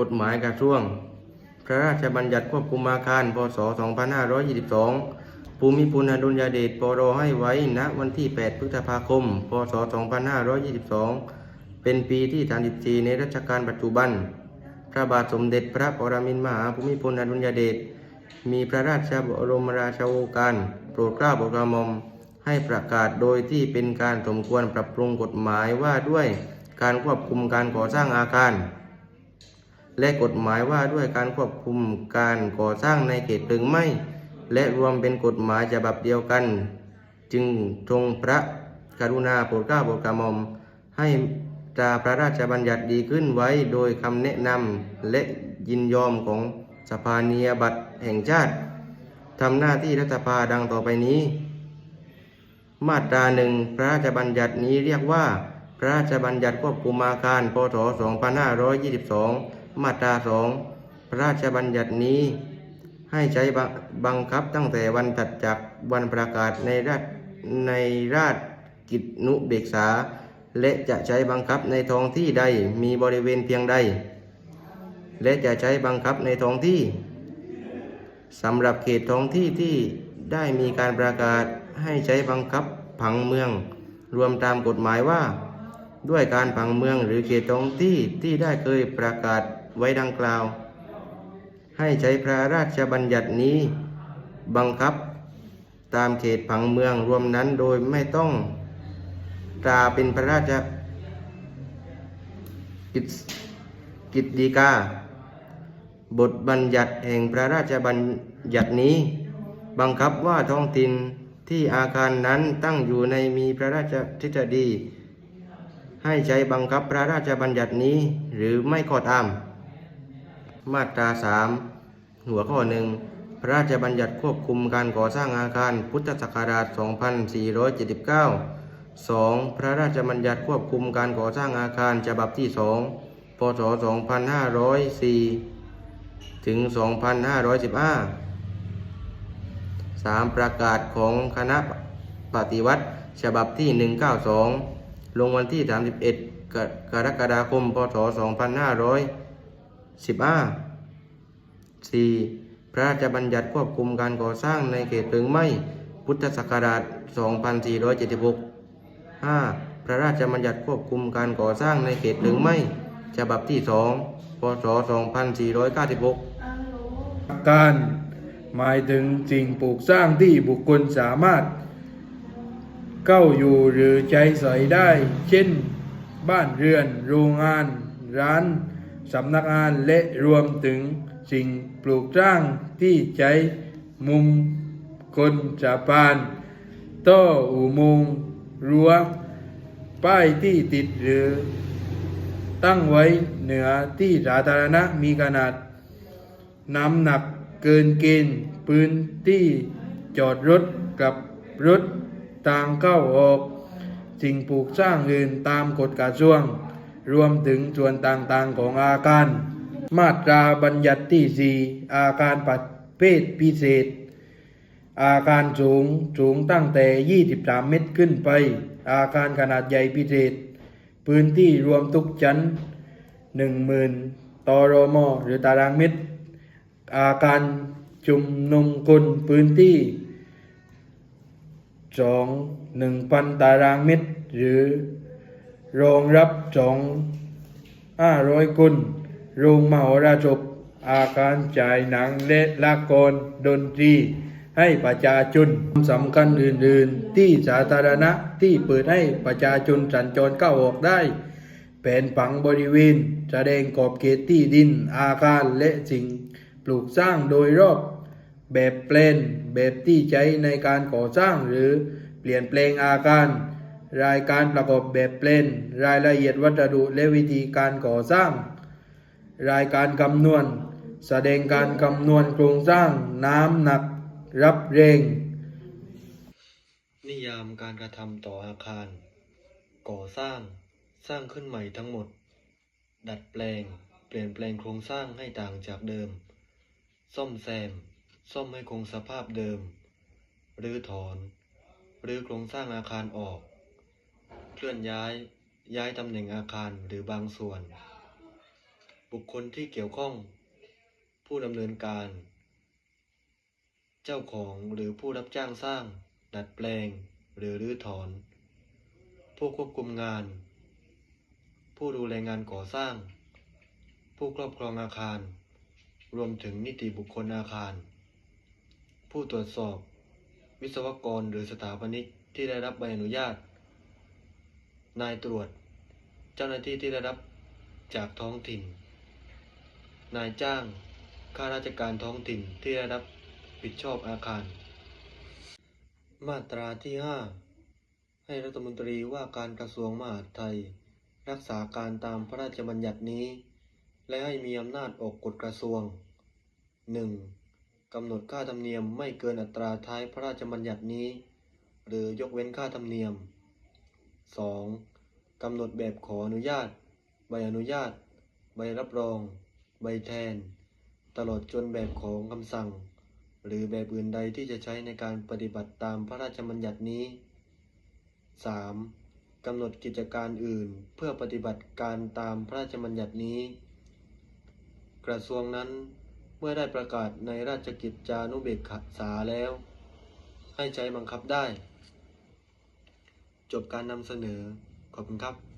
กฎหมายกระทรวง พระราชบัญญัติควบคุมอาคาร พศ 2522 ภูมิพลอดุลยเดชปรให้ไว้ณวันที่ 8 พฤษภาคม พศ 2522 เป็นปีที่ 34 ในรัชกาลปัจจุบัน พระบาทสมเด็จพระปรมินทรมหาภูมิพลอดุลยเดช มีพระราชบรมราชโองการ โปรดเกล้าโปรดกระหม่อมให้ประกาศโดยที่เป็นการสมควรปรับปรุงกฎหมายว่าด้วยการควบคุมการก่อสร้างอาคาร และกฎหมายว่าด้วยการควบคุมการก่อสร้างในเขตเพลิงไหม้ และรวมเป็นกฎหมายฉบับเดียวกัน จึงทรงพระกรุณาโปรดเกล้าโปรดกระหม่อม ให้ตราพระราชบัญญัติดีขึ้นไว้โดยคำแนะนำและยินยอมของสภานียบัตรแห่งชาติทำหน้าที่รัฐสภาดังต่อไปนี้ มาตราหนึ่งพระราชบัญญัตินี้เรียกว่า พระราชบัญญัติควบคุมอาคารพศ2522 มาตราสองพระราชบัญญัตินี้ ให้ใช้บังคับตั้งแต่วันถัดจากวันประกาศในราชในราชกิจนุเบกษา และจะใช้บังคับในท้องที่ใดมีบริเวณเพียงใด และจะใช้บังคับในท้องที่สำหรับเขตท้องที่ที่ได้มีการประกาศให้ใช้บังคับผังเมือง รวมตามกฎหมายว่า ด้วยการผังเมืองหรือเขตท้องที่ที่ได้เคยประกาศ ไว้ดังกล่าว ให้ใช้พระราชบัญญัตินี้ บังคับตามเขตผังเมืองรวมนั้นโดยไม่ต้องตราเป็นพระราชกิจกิจดีกา บทบัญญัติแห่งพระราชบัญญัตินี้ บังคับว่าท้องถิ่นที่อาคารนั้นตั้งอยู่ในมีพระราชทฤษฎีให้ใช้บังคับพระราชบัญญัตินี้หรือไม่ก็ตาม มาตราสามหัวข้อหนึ่งพระราชบัญญัติควบคุมการก่อสร้างอาคารพุทธศักราช 2479 2. พระราชบัญญัติควบคุมการก่อสร้างอาคารฉบับที่ 2 พศ 2504 ถึง 2515 3. ประกาศของคณะปฏิวัติฉบับที่ 192 ลงวันที่ 31 กรกฎาคม พศ 2504 15 4. พระราชบัญญัติควบคุมการก่อสร้างในเขตเพลิงไหม้พุทธศักราช 2476 5. พระราชบัญญัติควบคุมการก่อสร้างในเขตเพลิงไหม้ฉบับที่ 2 พศ 2496 การหมายถึงสิ่งปลูกสร้างที่บุคคลสามารถ เข้าอยู่หรือใช้สอยได้ เช่น บ้านเรือน โรงงาน ร้าน สำนักงานและรวมถึงสิ่งปลูกสร้างที่ใช้มุมคนสะพานท่ออุโมงค์รั้ว ป้ายที่ติดหรือ ตั้งไว้เหนือที่สาธารณะมีขนาด น้ำหนักเกินเกณฑ์พื้นที่จอดรถกับรถทางเข้าออก สิ่งปลูกสร้างอื่นตามกฎกระทรวง รวมถึงส่วนต่างๆของอาคาร มาตราบัญญัติที่ 4 อาคารประเภทพิเศษ อาคารสูงสูงตั้งแต่ 23 เมตรขึ้นไป อาคารขนาดใหญ่พิเศษ พื้นที่รวมทุกชั้น 10,000ตรมหรือตารางเมตร อาคารชุมนุมคนพื้นที่สองหนึ่งพันตารางเมตร หรือ รองรับสองห้าร้อยคนโรงมหรสพอาคารจ่ายหนังและละครดนตรี ให้ประชาชนสำคัญอื่น ๆ ที่สาธารณะที่เปิดให้ประชาชนสัญจรเข้าออกได้แผนผังบริเวณ แสดงขอบเขตที่ดิน อาคารและสิ่ง ปลูกสร้างโดยรอบ แบบแปลนแบบที่ใช้ในการก่อสร้างหรือเปลี่ยนแปลงอาคาร รายการประกอบแบบแปลนรายละเอียดวัสดุและวิธีการก่อสร้าง รายการคำนวณ แสดงการคำนวณโครงสร้าง น้ำหนัก รับแรงนิยามการกระทำต่ออาคาร ก่อสร้าง สร้างขึ้นใหม่ทั้งหมด ดัดแปลง เปลี่ยนแปลงโครงสร้างให้ต่างจากเดิม ซ่อมแซม ซ่อมให้คงสภาพเดิมหรือถอน หรือโครงสร้างอาคารออก เคลื่อนย้าย ย้ายตำแหน่งอาคารหรือบางส่วน บุคคลที่เกี่ยวข้อง ผู้ดำเนินการ เจ้าของหรือผู้รับจ้างสร้าง ดัดแปลง หรือรื้อถอน ผู้ควบคุมงาน ผู้ดูแลงานก่อสร้าง ผู้ครอบครองอาคาร รวมถึงนิติบุคคลอาคาร ผู้ตรวจสอบ วิศวกรหรือสถาปนิกที่ได้รับใบอนุญาต นายตรวจ เจ้าหน้าที่ที่ได้รับจากท้องถิ่น นายจ้าง ข้าราชการท้องถิ่นที่ได้รับผิดชอบอาคาร มาตราที่ 5 ให้รัฐมนตรีว่าการกระทรวงมหาดไทย รักษาการตามพระราชบัญญัตินี้ และให้มีอำนาจออกกฎกระทรวง 1. กำหนดค่าธรรมเนียมไม่เกินอัตราท้ายพระราชบัญญัตินี้ หรือยกเว้นค่าธรรมเนียม 2. กำหนดแบบขออนุญาต ใบอนุญาต ใบรับรอง ใบแทน ตลอดจนแบบของคำสั่ง หรือแบบอื่นใดที่จะใช้ในการปฏิบัติตามพระราชบัญญัตินี้ 3. กำหนดกิจการอื่นเพื่อปฏิบัติการตามพระราชบัญญัตินี้ กระทรวงนั้นเมื่อได้ประกาศในราชกิจจานุเบกษาแล้ว ให้ใช้บังคับได้ จบการนำเสนอ ขอบคุณครับ